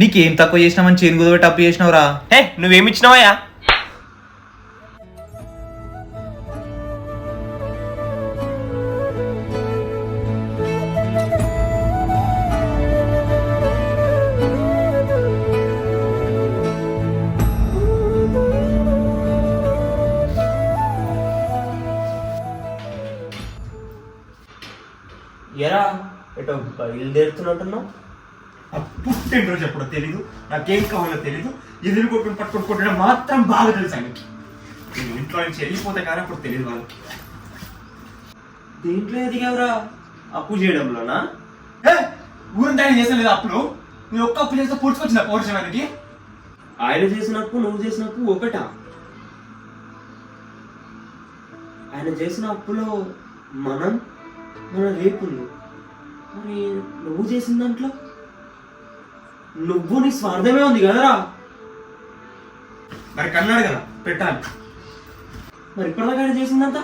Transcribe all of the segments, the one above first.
నీకేం తక్కువ చేసినామని చేను కుదబెట్టి అప్పు చేసినావురా. హే నువ్వేమిచ్చినావయ్యా? ఎరా ఎటో బయలుదేరుతున్నట్టున్నావు? ఆ పుట్టినరోజు ఎప్పుడో తెలీదు నాకేం కావాలో తెలీదు. ఎదురు కొట్టుకుని పట్టుకుని కొట్టడం మాత్రం బాగా తెలుసు ఆయనకి. నేను ఇంట్లో నుంచి వెళ్ళిపోతే కానీ అప్పుడు తెలియదు వాళ్ళకి. దేంట్లో ఎదిగావురా అప్పు చేయడంలోనా? ఏ, ఊరంతా ఆయన చేసిన లేదా అప్పులు నేను ఒక్క అప్పు చేస్తే పూడ్చుకొచ్చిన పౌరుషం ఆయనకి? ఆయన చేసినప్పు నువ్వు చేసినప్పు ఒకటా? ఆయన చేసిన అప్పులో మనం మన రేపు మరి నువ్వు చేసిన దాంట్లో? నువ్వు నీ స్వార్థమే ఉంది కదరా? మరి కన్నాడు కదా పెట్టాలి. మరి ఇప్పటిదాకా చేసిందంతా?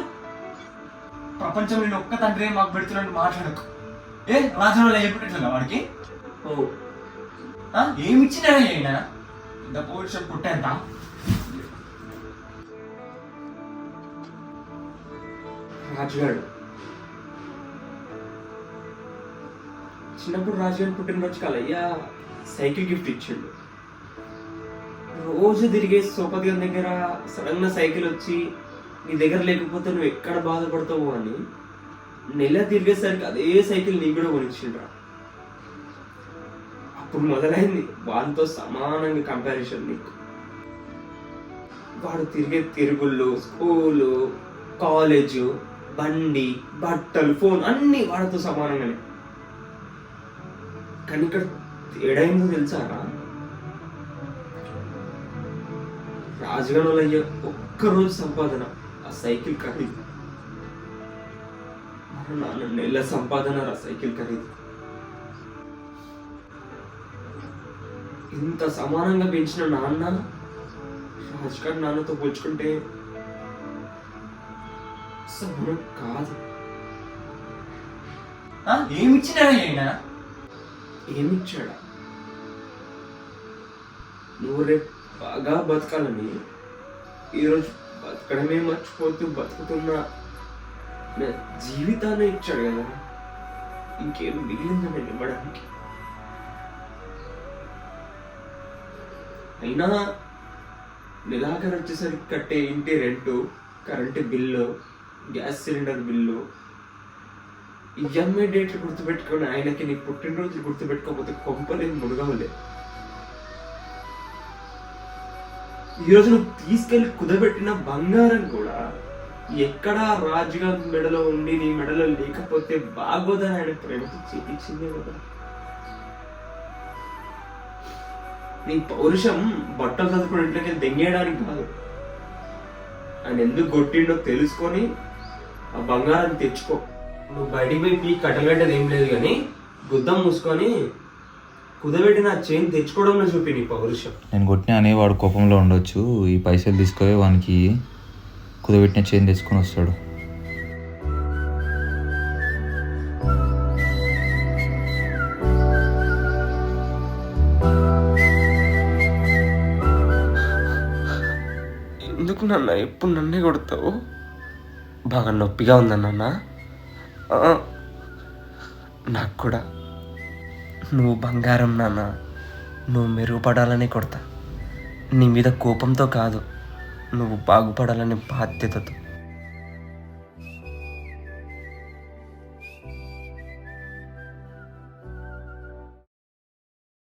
ప్రపంచంలో నేను ఒక్క తండ్రి మాకు పెడుతున్నట్టు మాట్లాడకు. ఏ రాజంలో చెప్పినట్లుగా వాడికి? ఓ. ఆ, ఏమి ఇచ్చినా ఆయన? ఇంత పౌరుషం పుట్టేంత? రాజుగాడు చిన్నప్పుడు రాజుగారి పుట్టినరోజు కలయ్యా సైకిల్ గిఫ్ట్ ఇచ్చిండు. రోజు తిరిగే సోపదిగం దగ్గర సడన్గా సైకిల్ వచ్చి నీ దగ్గర లేకపోతే నువ్వు ఎక్కడ బాధపడతావు? అని నెల తిరిగేసరికి అదే సైకిల్ నీకు కూడా కొనిచ్చిండ్రా. అప్పుడు మొదలైంది వాడితో సమానంగా కంపారిజన్ నీకు. వాడు తిరిగే తిరుగుళ్ళు స్కూలు కాలేజు బండి బట్టలు ఫోన్ అన్ని వాడితో సమానంగానే. కానీ ఇక్కడ తెలుసా ఏందో తెలుసారా రాజగణంలో అయ్యే ఒక్కరోజు సంపాదన ఆ సైకిల్ ఖరీదు. నాలుగు నాన్న నెల సంపాదన ఆ సైకిల్ ఖరీదు. ఇంత సమానంగా పెంచిన నాన్న రాజుగారి నాన్నతో పోల్చుకుంటే సమానం కాదు. ఏమిచ్చినా ఏమి ఇచ్చినా ఏమిచ్చాడా? నువ్వు రేపు బాగా బతకాలని ఈరోజు బతకడమే మర్చిపోతూ బతుకుతున్న నా జీవితాన్ని ఇచ్చాడు కదా. ఇంకేం మిగిలిందని నేను ఇవ్వడానికి? అయినా నెలాఖరు వచ్చేసరికి కట్టే ఇంటి rent current bill gas cylinder bill EMI డేట్లు గుర్తుపెట్టుకొని ఆయనకి నీ పుట్టినరోజు గుర్తుపెట్టుకోకపోతే కొంపలేని మునగవులే. ఈరోజు నువ్వు తీసుకెళ్ళి కుదబెట్టిన బంగారం కూడా ఎక్కడా రాజుగా మెడలో ఉండి నీ మెడలో లేకపోతే బాగోదని ఆయన ప్రేమతో చేపించిందే కదా. నీ పౌరుషం బట్టలు చదువుకుని ఇంట్లోకి దెంగేయడానికి కాదు. ఆయన ఎందుకు కొట్టిండో తెలుసుకొని ఆ బంగారాన్ని తెచ్చుకో. నువ్వు బయటికి పోయి పీ కట్టగడ్డది ఏం లేదు కానీ గుద్దం మూసుకొని కుదబెట్టిన ఆ చైన్ తెచ్చుకోవడంలో చూపి నీ పౌరుషం. నేను కొట్టినా అని వాడు కోపంలో ఉండొచ్చు. ఈ పైసలు తీసుకొని వానికి కుదబెట్టిన చేంజ్ తెచ్చుకొని వస్తాడు. ఎందుకు నాన్న? ఎప్పుడు నన్నే కొడతావు? బాగా నొప్పిగా ఉందన్న నాకు కూడా. నువ్వు బంగారం నాన్న. నువ్వు మెరుగుపడాలని కొడతా. నీ మీద కోపంతో కాదు. నువ్వు బాగుపడాలనే బాధ్యతతో.